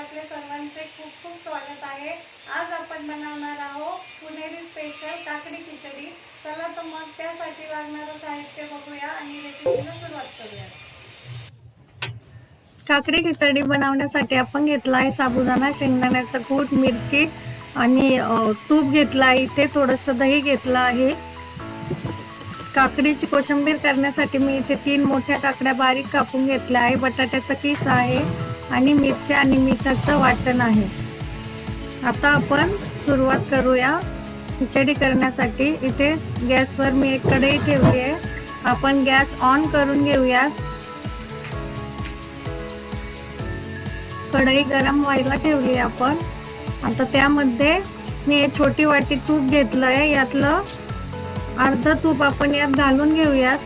आपल्या सर्वांचे खूप खूप स्वागत आहे. आज आपण बनवणार आहोत पुणेरी स्पेशल काकडी खिचडी. चला तर मग त्यासाठी लागणारं साहित्य बघूया आणि रेसिपीला सुरुवात करूया. काकडी खिचडी बनवण्यासाठी आपण घेतला आहे साबुदाणा शेंगदाण्याचा कूट मिरची आणि तूप घेतला आहे इथे थोडंसं दही घेतलं आहे. काकडीची कोशिंबीर करण्यासाठी मी इथे तीन मोठ्या काकड्या बारीक कापून घेतल्या आहे. बटाट्याचा किस आहे. आणि मिरच्या आणि मिठाचं वाटण आहे. आता आपण सुरुवात करूया खिचडी करण्यासाठी. इथे गॅसवर मी एक कढई ठेवली आहे आपण गॅस ऑन करून घेऊयात. कढई गरम व्हायला ठेवली आहे आपण. आता त्यामध्ये मी एक छोटी वाटी तूप घेतलं आहे यातलं अर्ध तूप आपण यात घालून घेऊयात.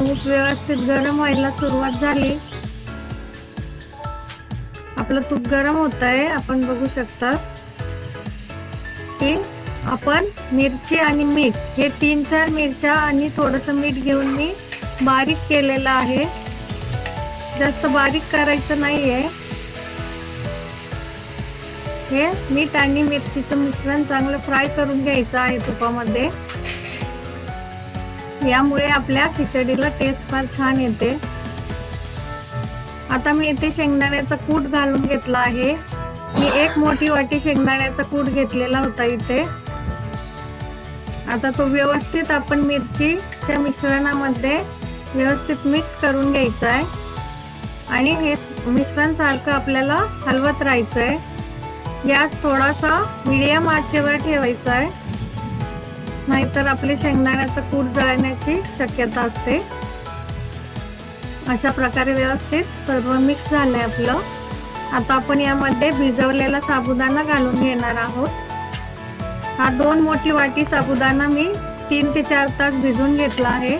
तूप व्यवस्थित गरम व्हायला सुरुवात झाली. आपलं तूप गरम होत आहे आपण बघू शकता. की आपण मिरची आणि मीठ हे तीन चार मिरच्या आणि थोडस मीठ घेऊन मी बारीक केलेलं आहे. जास्त बारीक करायचं नाहीये. हे मीठ आणि मिरचीचं मिश्रण चांगलं फ्राय करून घ्यायचं आहे तुपामध्ये. यामुळे आपल्या खिचडीला टेस्ट फार छान येते. आता मी इथे शेंगदाण्याचा कूट घालून घेतला आहे. मी एक मोठी वाटी शेंगदाण्याचा कूट घेतलेला होता इथे. आता तो व्यवस्थित आपण मिरचीच्या मिश्रणामध्ये व्यवस्थित मिक्स करून घ्यायचा आहे आणि हे मिश्रण सारखं आपल्याला हलवत राहायचं आहे गॅस थोडासा मिडियम आचेवर ठेवायचा आहे नाहीतर आपले शेंगदाण्याचं कूट जळण्याची शक्यता असते. अशा प्रकारे व्यवस्थित सर्व मिक्स झालंय आपलं. आता आपण यामध्ये भिजवलेला साबुदाणा घालून घेणार आहोत. हा दोन मोठी वाटी साबुदाणा मी तीन ते चार तास भिजून घेतला आहे.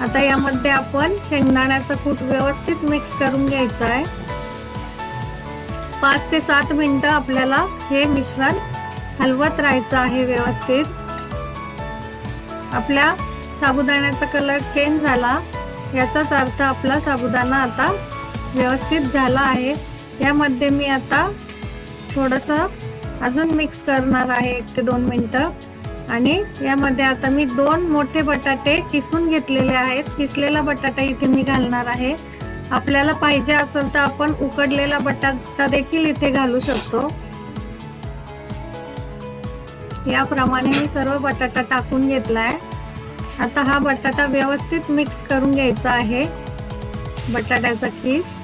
आता यामध्ये आपण शेंगदाण्याचं कूट व्यवस्थित मिक्स करून घ्यायचं आहे. पाच ते सात मिनटं आपल्याला हे मिश्रण हलवत राहायचं आहे व्यवस्थित. आपल्या साबुदाण्याचा कलर चेंज झाला. याचाच अर्थ आपला साबुदाणा आता व्यवस्थित झाला आहे. यामध्ये मी आता थोडंसं अजून मिक्स करणार आहे एक ते दोन मिनटं. आणि यामध्ये आता मी दोन मोठे बटाटे किसून घेतलेले आहेत. किसलेला बटाटा इथे मी घालणार आहे. आपल्याला पाहिजे असेल तर आपण उकडलेला बटाटा देखील इथे घालू शकतो. याप्रमाणे मी सर्व बटाटा टाकून घेतलाय. आता हा बटाटा व्यवस्थित मिक्स करून घ्यायचा आहे. बटाट्याचा खीस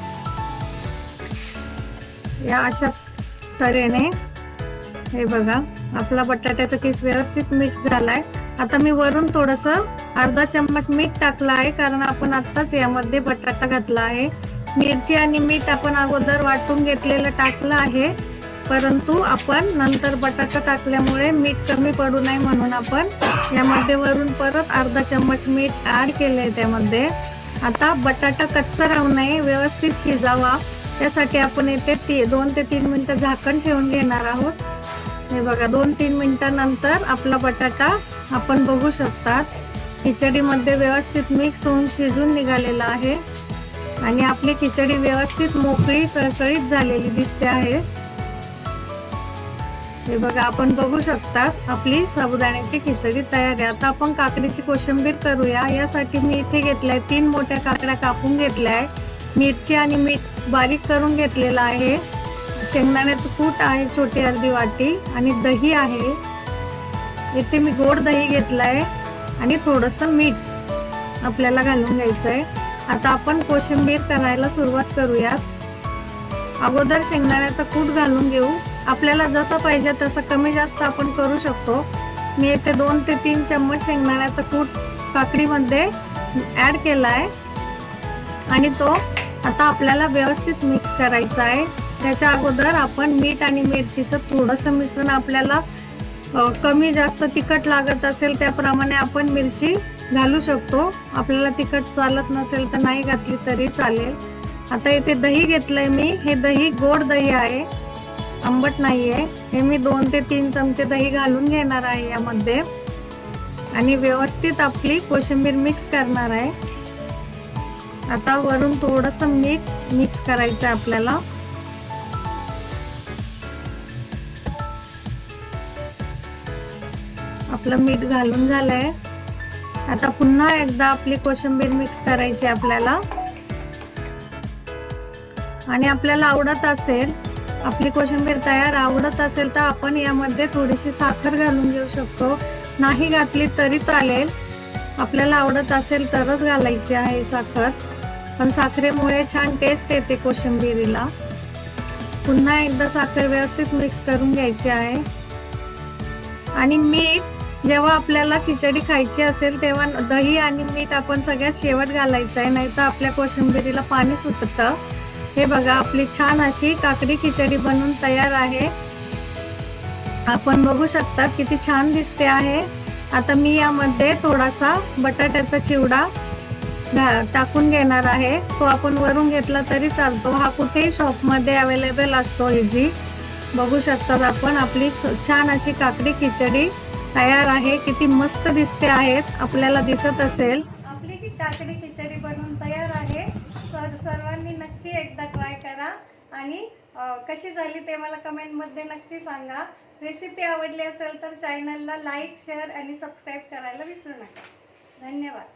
या अशा तऱ्हेने. हे बघा आपला बटाट्याचा किस व्यवस्थित मिक्स झालाय. आता मी वरून थोडस अर्धा चम्मच मीठ टाकला आहे कारण आपण आत्ताच यामध्ये बटाटा घातला आहे. मिरची आणि मीठ आपण अगोदर वाटून घेतलेलं टाकलं आहे. परंतु आपण नंतर बटाटा टाकल्यामुळे मीठ कमी पडू नये म्हणून आपण यामध्ये वरून परत अर्धा चम्मच मीठ ऍड आहे त्यामध्ये. आता बटाटा कच्चा राहू नये व्यवस्थित शिजावा. त्यासाठी आपण येथे ती दोन ते तीन मिनटं झाकण ठेवून घेणार आहोत. हे बघा दोन तीन मिनटानंतर आपला बटाटा आपण बघू शकतात. खिचडीमध्ये व्यवस्थित मिक्स होऊन शिजून निघालेला आहे. आणि आपली खिचडी व्यवस्थित मोकळी सळसळीत झालेली दिसते आहे. हे बघा आपण बघू शकता आपली साबुदाण्याची खिचडी तयार आहे. आता आपण काकडीची कोशिंबीर करूया. यासाठी मी इथे घेतलाय तीन मोठ्या काकड्या कापून घेतल्या आहे मिरची आणि मीठ बारीक करून घेतलेलं आहे. शेंगदाण्याचं कूट आहे छोटी अर्धी वाटी आणि दही आहे. इथे मी गोड दही घेतलंय आणि थोडंसं मीठ आपल्याला घालून घ्यायचंय. आता आपण कोशिंबीर करायला सुरुवात करूयात. अगोदर शेंगदाण्याचं कूट घालून घेऊ. आपल्याला जसं पाहिजे तसं कमी जास्त आपण करू शकतो. मी इथे दोन ते तीन चम्मच शेंगदाण्याचा कूट काकडीमध्ये ॲड केला आहे आणि तो आता आपल्याला व्यवस्थित मिक्स करायचा आहे. त्याच्या अगोदर आपण मीठ आणि मिरचीचं थोडंसं मिश्रण आपल्याला कमी जास्त तिखट लागत असेल त्याप्रमाणे आपण मिरची घालू शकतो. आपल्याला तिखट चालत नसेल तर नाही घातली तरी चालेल. आता इथे दही घेतलंय मी. हे दही गोड दही आहे. आंबट नाही आहे हे मी दोन ते तीन चमचे दही घालून घेणार आहे यामध्ये. आणि व्यवस्थित आपली कोशिंबीर मिक्स करणार आहे. आता वरून थोडस मीठ मिक्स करायचं आहे आपल्याला. आपलं मीठ घालून झालंय. आता पुन्हा एकदा आपली कोशिंबीर मिक्स करायची आहे आपल्याला. आणि आपल्याला आवडत असेल आपली कोशिंबीर तयार आवडत असेल तर आपण यामध्ये थोडीशी साखर घालून घेऊ शकतो. नाही घातली तरी चालेल. आपल्याला आवडत असेल तरच घालायची आहे साखर. पण साखरेमुळे छान टेस्ट येते कोशिंबिरीला. पुन्हा एकदा साखर व्यवस्थित मिक्स करून घ्यायची आहे. आणि मीठ जेव्हा आपल्याला खिचडी खायची असेल तेव्हा दही आणि मीठ आपण सगळ्यात शेवट घालायचं आहे नाही तर आपल्या कोशिंबिरीला पाणी सुटतं. हे बघा आपली छान अशी काकडी खिचडी बनवून तयार आहे. आपण बघू शकता किती छान दिसते आहे. आता मी यामध्ये थोडासा बटाट्याचा चिवडा टाकून घेणार आहे. तो आपण वरून घेतला तरी चालतो. हा कुठेही शॉपमध्ये अवेलेबल असतो इझी. बघू शकतात आपण आपली छान अशी काकडी खिचडी तयार आहे. किती मस्त दिसते आहेत. आपल्याला दिसत असेल. आपली ही काकडी खिचडी बनवून तयार आहे. सर सर्वांनी नक्की एकदा ट्राय करा. आणि कशी झाली ते मला कमेंटमध्ये नक्की सांगा. रेसिपी आवडली असेल तर चॅनलला लाईक शेअर आणि सबस्क्राईब करायला विसरू नका. धन्यवाद.